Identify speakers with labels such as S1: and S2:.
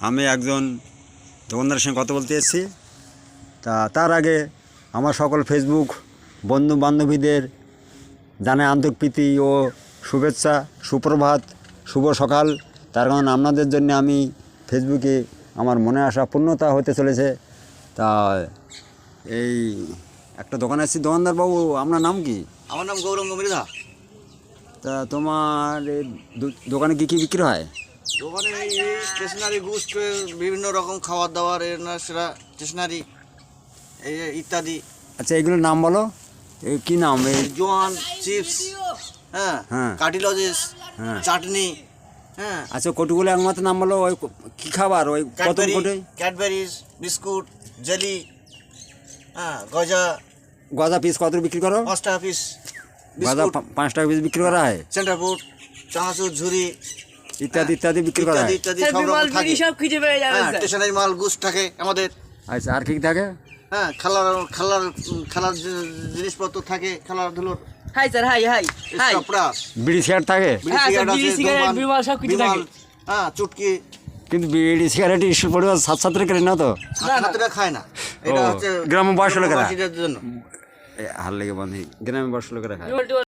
S1: আমি একজন দোকানদারের সঙ্গে কথা বলতে এসেছি। তা তার আগে আমার সকল ফেসবুক বন্ধু বান্ধবীদের জানাই আন্তঃপ্রীতি ও শুভেচ্ছা সুপ্রভাত শুভ সকাল। তার কারণ আপনাদের জন্য আমি ফেসবুকে আমার মনে আসা পূর্ণতা হতে চলেছে। তা এই একটা দোকানে এসেছি। দোকানদার বাবু আপনার নাম কি?
S2: আমার নাম গৌরঙ্গ মৃধা
S1: তা তোমার এই দোকানে কী কী বিক্রি হয়?
S2: দোকানে এই স্টেশনারি গুডস বিভিন্ন রকম খাবার দাবার এর না সেরা স্টেশনারি এই ইত্যাদি।
S1: আচ্ছা এগুলোর নাম বলো। কী নাম? এই
S2: জোয়ান চিপস হ্যাঁ
S1: হ্যাঁ।
S2: কার্টিলজিস
S1: হ্যাঁ।
S2: চাটনি হ্যাঁ।
S1: আচ্ছা কটুগুলো একমাত্র নাম বলো? ওই কী খাবার? ওই কত
S2: ক্যাডবেরিজ বিস্কুট জেলি হ্যাঁ গজা।
S1: গজা পিস কত বিক্রি করো?
S2: পাঁচটা পিস
S1: গজা পাঁচ টাকা পিস বিক্রি করা হয়?
S2: সেন্টারফুড চানাচুর ঝুরি
S1: ইত্যাদি ইত্যাদি বিক্রি করা
S2: ইত্যাদি
S1: হয়।
S2: ইত্যাদি সব রকম থাকে।
S3: সব খুঁজে পেয়ে যাবে
S2: হ্যাঁ স্টেশনারি মাল গুডস থাকে আমাদের।
S1: আচ্ছা আর কি থাকে?
S2: হ্যাঁ খেলার খেলার খেলার জিনিসপত্র থাকে খেলার ধুলোর।
S3: Hi sir hi hi hi.
S1: বিড়ি সিগারেট থাকে?
S2: বিড়ি
S3: হ্যাঁ,
S2: সিগারেট
S3: বিমল সব কিছু থাকে।
S2: হ্যাঁ চুটকি।
S1: কিন্তু বিড়ি সিগারেট সাত না তো
S2: খায় না। এটা হচ্ছে
S1: লোকেরা।
S2: জন্য।
S1: হার লেগে বন্ধ গ্রামে বসে লোকেরা খায়।
S3: বিমল টিমল